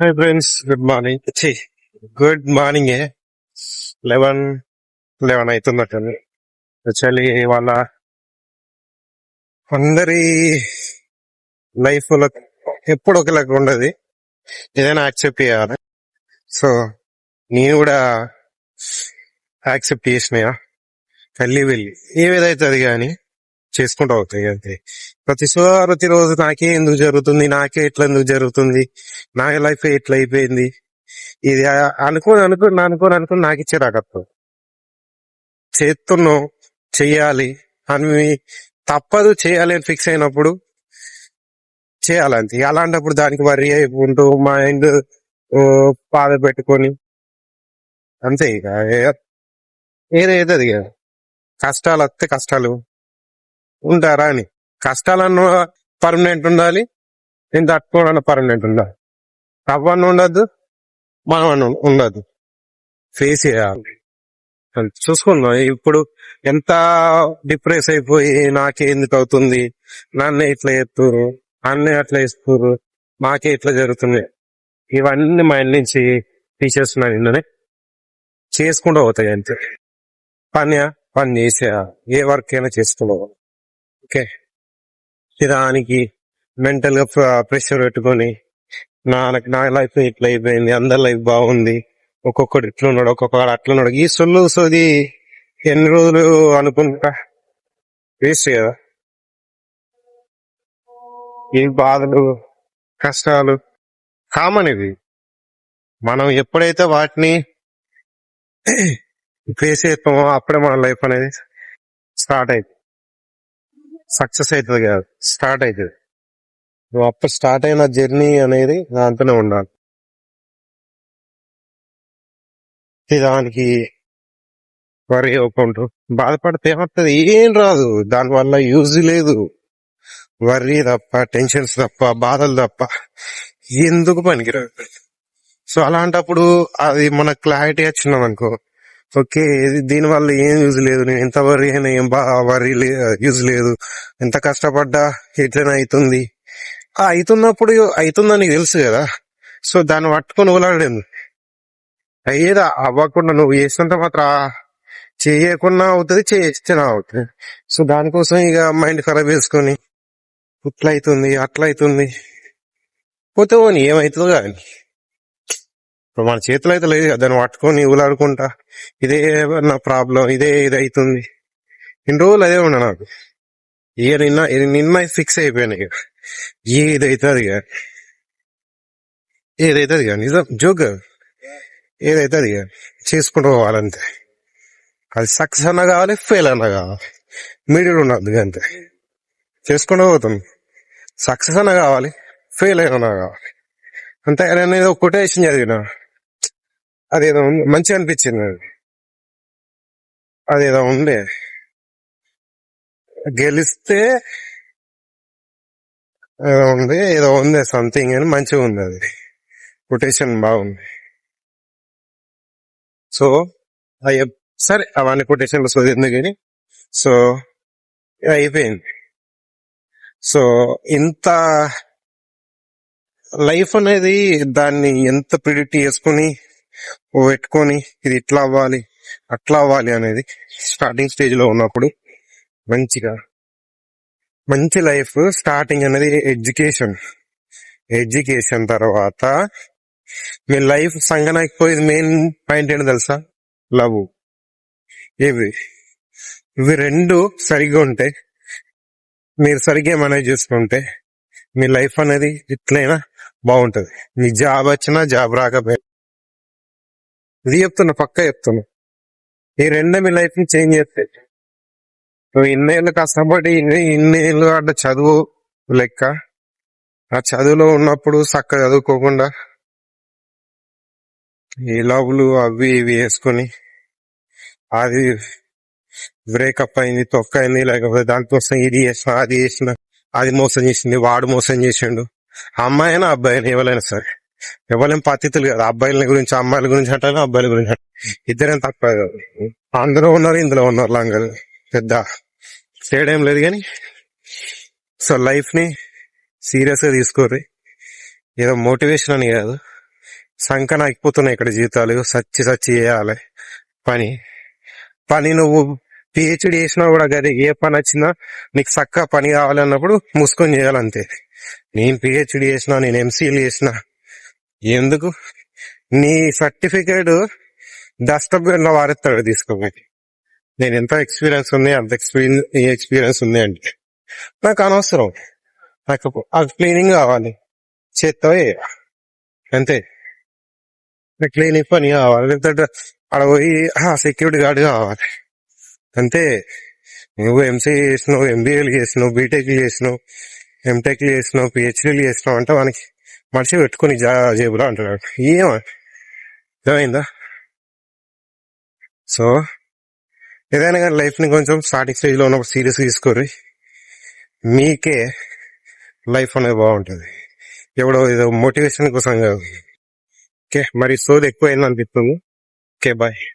Hi friends good morning ఛీ good morning eleven eleven అవుతుందట actually వాళ్ళ అందరి లైఫ్ ఎప్పుడు ఒకలాగా ఉండదు. ఏదైనా యాక్సెప్ట్ చేయాలి. సో నేను కూడా యాక్సెప్ట్ చేసినాయా కళ్ళి వెళ్ళి ఏదైతే కానీ చేసుకుంటూ అవుతాయి అంతే. ప్రతిసారి ప్రతిరోజు నాకే ఎందుకు జరుగుతుంది? నాకే ఎట్లా ఎందుకు జరుగుతుంది? నా లైఫ్ ఎట్లా అయిపోయింది? ఇది అనుకోని అనుకుని అనుకోని అనుకుని నాకు ఇచ్చే రాకత్వం చేస్తున్నావు చెయ్యాలి అని తప్పదు చేయాలి అని ఫిక్స్ అయినప్పుడు చేయాలంతే అలాంటప్పుడు దానికి వరి అయిపోతూ మైండ్ బాధ పెట్టుకొని అంతే ఇక. ఏదైతుంది ఏదైతే అది ఇక. కష్టాలు వస్తే కష్టాలు. ఉంటారా అని. కష్టాలన్న పర్మనెంట్ ఉండాలి. నేను తట్టుకోవడం పర్మనెంట్ ఉండాలి. అవ్వని ఉండద్దు మనం ఉండదు ఉండద్దు. ఫేస్ చేయాలి. చూసుకుందాం. ఇప్పుడు ఎంత డిప్రెస్ అయిపోయి నాకే ఎందుకు అవుతుంది? నన్ను ఇట్లా ఎత్తురు అన్నీ అట్లా ఇస్తురు మాకే ఇట్లా జరుగుతుంది. ఇవన్నీ మైండ్ నుంచి తీసేస్తున్నా నిన్ననే చేసుకుంటూ పోతాయి అంతే. పని పని చేసే ఏ వర్క్ అయినా చేసుకుంటూ ఓకే. దానికి మెంటల్గా ప్రెషర్ పెట్టుకొని నా నా లైఫ్ ఇట్లా అయిపోయింది అందరి లైఫ్ బాగుంది ఒక్కొక్కడు ఇట్లా ఉన్నాడు ఒక్కొక్కడు అట్లా ఉన్నాడు. ఈ సొల్లు సోది ఎన్ని రోజులు అనుకుంటా? వేస్ట్ కదా. ఈ బాధలు కష్టాలు కామన్ ఇది. మనం ఎప్పుడైతే వాటిని ఫేస్ చేస్తామో అప్పుడే మన లైఫ్ అనేది స్టార్ట్ అవుతుంది సక్సెస్ అవుతుంది కాదు స్టార్ట్ అవుతుంది. నువ్వు అప్పుడు స్టార్ట్ అయిన జర్నీ అనేది దాంతోనే ఉండాలి. దానికి వరి అవ్వకుండా బాధపడితే ఏమవుతుంది? ఏం రాదు. దానివల్ల యూజ్ లేదు. వర్రీ తప్ప టెన్షన్స్ తప్ప బాధలు తప్ప ఎందుకు పనికిరాదు సో అలాంటప్పుడు అది మన క్లారిటీ వచ్చినాం అనుకో ఓకే దీని దీనివల్ల ఏం యూజ్ లేదు? నేను ఎంత వరి అయినా ఏం బా వరి యూజ్ లేదు. ఎంత కష్టపడ్డా ఎట్లనే అవుతుంది అవుతున్నప్పుడు అవుతుందని తెలుసు కదా. సో దాన్ని పట్టుకొని ఊలాడేది అయ్యేదా? అవ్వకుండా నువ్వు చేసినంత మాత్రం చేయకుండా అవుతుంది చేస్తే అవుతుంది. సో దానికోసం ఇక మైండ్ ఖరాబ్ చేసుకొని ఇట్లా అవుతుంది అట్లా అవుతుంది పోతే ఏమవుతుందో కానీ. ఇప్పుడు మన చేతిలో అయితే లేదు దాన్ని పట్టుకొని ఊలాడుకుంటా. ఇదే నా ప్రాబ్లం ఇదే ఇది అవుతుంది ఇన్ని రోజులు అదే ఉన్నా నాకు. ఇక నిన్న ఇది నిన్న ఫిక్స్ అయిపోయాను ఇక. ఏదైతుంది ఇక. ఏదైతుంది అది ఇక. నిజం? జోక్? ఏదైతుంది ఇక. చేసుకుంటూ పోవాలంతే. అది సక్సెస్ అన్నా కావాలి ఫెయిల్ అన్నా కావాలి. మీడియం ఉండదు అంతే. చేసుకుంటూ పోతాం. సక్సెస్ అన్నా కావాలి ఫెయిల్ అయినా కావాలి. అంతే నేను ఏదో కొటేషన్ చదివినా. అదేదో ఉంది. మంచిగా అనిపించింది అది అదేదో ఉండే గెలిస్తే ఏదో ఉంది ఏదో ఉంది సంథింగ్ అని మంచిగా ఉంది అది. కొటేషన్ బాగుంది. సో అయ్య సరే అవన్నీ కొటేషన్లు చదివింది కానీ సో అయిపోయింది. సో ఇంత లైఫ్ అనేది దాన్ని ఎంత ప్రిడిక్ట్ చేసుకుని పెట్టుకొని ఇది ఇట్లా అవ్వాలి అట్లా అవ్వాలి అనేది స్టార్టింగ్ స్టేజ్లో ఉన్నప్పుడు మంచిగా మంచి లైఫ్ స్టార్టింగ్ అనేది ఎడ్యుకేషన్ ఎడ్యుకేషన్ తర్వాత మీ లైఫ్ సంగనైపోయేది మెయిన్ పాయింట్ ఏంటి తెలుసా? లవ్ ఇవి ఇవి రెండు సరిగ్గా ఉంటే మీరు సరిగ్గా మేనేజ్ చేసుకుంటే మీ లైఫ్ అనేది ఇట్లయినా బాగుంటుంది. మీ జాబ్ వచ్చినా జాబ్ రాకపోయినా. ఇది చెప్తున్నా పక్క చెప్తున్నా. ఈ రెండే మీ లైఫ్ని చేంజ్ చేస్తాయి నువ్వు ఇన్నేళ్ళు కష్టపడి ఇన్ని ఇన్నేళ్ళు ఆడ చదువు లెక్క. ఆ చదువులో ఉన్నప్పుడు చక్కగా చదువుకోకుండా ఈ లవ్లు అవి ఇవి వేసుకొని అది బ్రేకప్ అయింది తొక్క అయింది లేకపోతే దానికోసం ఇది చేసిన అది చేసిన అది మోసం చేసింది వాడు మోసం చేసిండు. అమ్మాయినా అబ్బాయినా ఎవరైనా సరే. ఎవరైనా పద్ధతులు కదా అబ్బాయిల గురించి అమ్మాయిల గురించి అంటారు అబ్బాయిల గురించి అంటారు? ఇద్దరేం తక్కువ కాదు ఉన్నారు ఇందులో ఉన్నారు లంగలు. పెద్ద తేడా ఏం లేదు కానీ సో లైఫ్ని సీరియస్గా తీసుకోర్రి. ఏదో మోటివేషన్ అని కాదు. సంకన అయిపోతున్నాయి ఇక్కడ జీవితాలు. సచ్చి సచ్చి చేయాలి. పని. పని నువ్వు పిహెచ్డి చేసినా కూడా గదే ఏ పని వచ్చినా నీకు చక్కగా పని కావాలన్నప్పుడు ముసుకొని చేయాలంతే. నేను పిహెచ్డి చేసినా నేను ఎంసీఎల్ చేసినా ఎందుకు? నీ సర్టిఫికేట్ డస్ట్బిన్లో వారెత్తాడు తీసుకోమని. నేను ఎంత ఎక్స్పీరియన్స్ ఉంది అంత ఎక్స్పీరియన్స్ ఎక్స్పీరియన్స్ ఉంది అంటే. నాకు అనవసరం. నాకు క్లీనింగ్ కావాలి. చేత్తో అంతే. క్లీనింగ్ పని కావాలి. లేకపోతే అక్కడ పోయి సెక్యూరిటీ గార్డ్ కావాలి. అంతే. నువ్వు ఎంసీఏ చేసినావు ఎంబీఏలు చేసినావు బీటెక్లు చేసినావు ఎంటెక్లు చేసినావు పిహెచ్డీలు చేసినావు అంటే మనకి మనిషి పెట్టుకుని జా జేబులో అంటున్నాడు. ఏమ. అర్థమైందా సో ఏదైనా కానీ లైఫ్ని కొంచెం స్టార్టింగ్ స్టేజ్లో ఉన్నప్పుడు సీరియస్ తీసుకోరు మీకే లైఫ్ అనేది బాగుంటుంది. ఎవడో ఏదో మోటివేషన్ కోసం కాదు. ఓకే మరి సోది ఎక్కువైంది అనిపిస్తుంది ఓకే బాయ్.